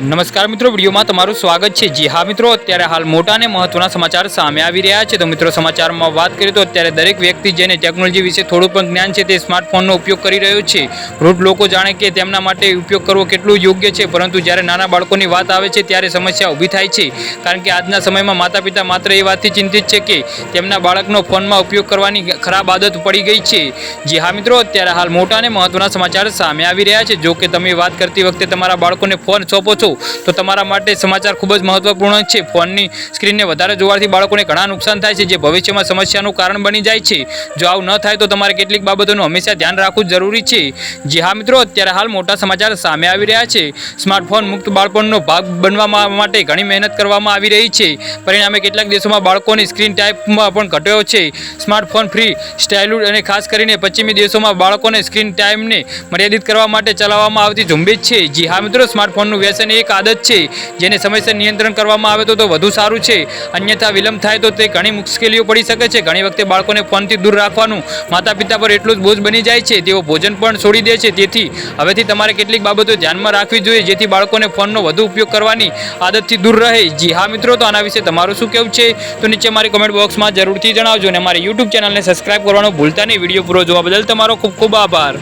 નમસ્કાર મિત્રો, વિડીયોમાં તમારું સ્વાગત છે. જી હા મિત્રો, અત્યારે હાલ મોટા અને મહત્વના સમાચાર સામે આવી રહ્યા છે. તો મિત્રો, સમાચારમાં વાત કરીએ તો અત્યારે દરેક વ્યક્તિ જેને ટેકનોલોજી વિશે થોડું પણ જ્ઞાન છે તે સ્માર્ટફોનનો ઉપયોગ કરી રહ્યો છે. વૃદ્ધ લોકો જાણે કે તેમના માટે ઉપયોગ કરવો કેટલું યોગ્ય છે, પરંતુ જ્યારે નાના બાળકોની વાત આવે છે ત્યારે સમસ્યા ઊભી થાય છે. કારણ કે આજના સમયમાં માતા પિતા માત્ર એ વાતથી ચિંતિત છે કે તેમના બાળકનો ફોનમાં ઉપયોગ કરવાની ખરાબ આદત પડી ગઈ છે. જી હા મિત્રો, અત્યારે હાલ મોટા અને મહત્વના સમાચાર સામે આવી રહ્યા છે. જો કે તમે વાત કરતી વખતે તમારા બાળકોને ફોન સોંપો છો તો તમારા માટે સમાચાર ખૂબ જ મહત્વપૂર્ણ છે. ફોનની સ્ક્રીનને વધારે જોવાથી બાળકોને ઘણા નુકસાન થાય છે, જે ભવિષ્યમાં સમસ્યાનું કારણ બની જાય છે. જો આવું ન થાય તો તમારે કેટલીક બાબતોનું હંમેશા ધ્યાન રાખવું જરૂરી છે. જી હા, મિત્રો, અત્યારે હાલ મોટા સમાચાર સામે આવી રહ્યા છે. સ્માર્ટફોન મુક્ત બાળપણનો ભાગ બનવા માટે ઘણી મહેનત કરવામાં આવી રહી છે. પરિણામે કેટલાક દેશોમાં બાળકોની સ્ક્રીન ટાઈપમાં પણ ઘટ્યો છે. સ્માર્ટફોન ફ્રી સ્ટાઇલુડ અને ખાસ કરીને પશ્ચિમી દેશોમાં બાળકોને સ્ક્રીન ટાઈમને મર્યાદિત કરવા માટે ચલાવવામાં આવતી ઝુંબેશ છે. જી હા, મિત્રો, સ્માર્ટફોનનું વ્યસન એક આદત છે, જેને સમયસર નિયંત્રણ કરવામાં આવે તો તો વધુ સારું છે. અન્યથા વિલંબ થાય તો તે ઘણી મુશ્કેલીઓ પડી શકે છે. ઘણી વખતે બાળકોને ફોનથી દૂર રાખવાનું માતા પિતા પર એટલું જ બોજ બની જાય છે. તેઓ ભોજન પણ છોડી દે છે. તેથી હવેથી તમારે કેટલીક બાબતો ધ્યાનમાં રાખવી જોઈએ, જેથી બાળકોને ફોનનો વધુ ઉપયોગ કરવાની આદતથી દૂર રહે. જી હા મિત્રો, તો આના વિશે તમારું શું કહેવું છે? તો નીચે મારી કોમેન્ટ બોક્સમાં જરૂરથી જણાવજો અને મારી યુટ્યુબ ચેનલને સબસ્ક્રાઈબ કરવાનું ભૂલતા નહીં. વીડિયો પૂરો જોવા બદલ તમારો ખૂબ ખૂબ આભાર.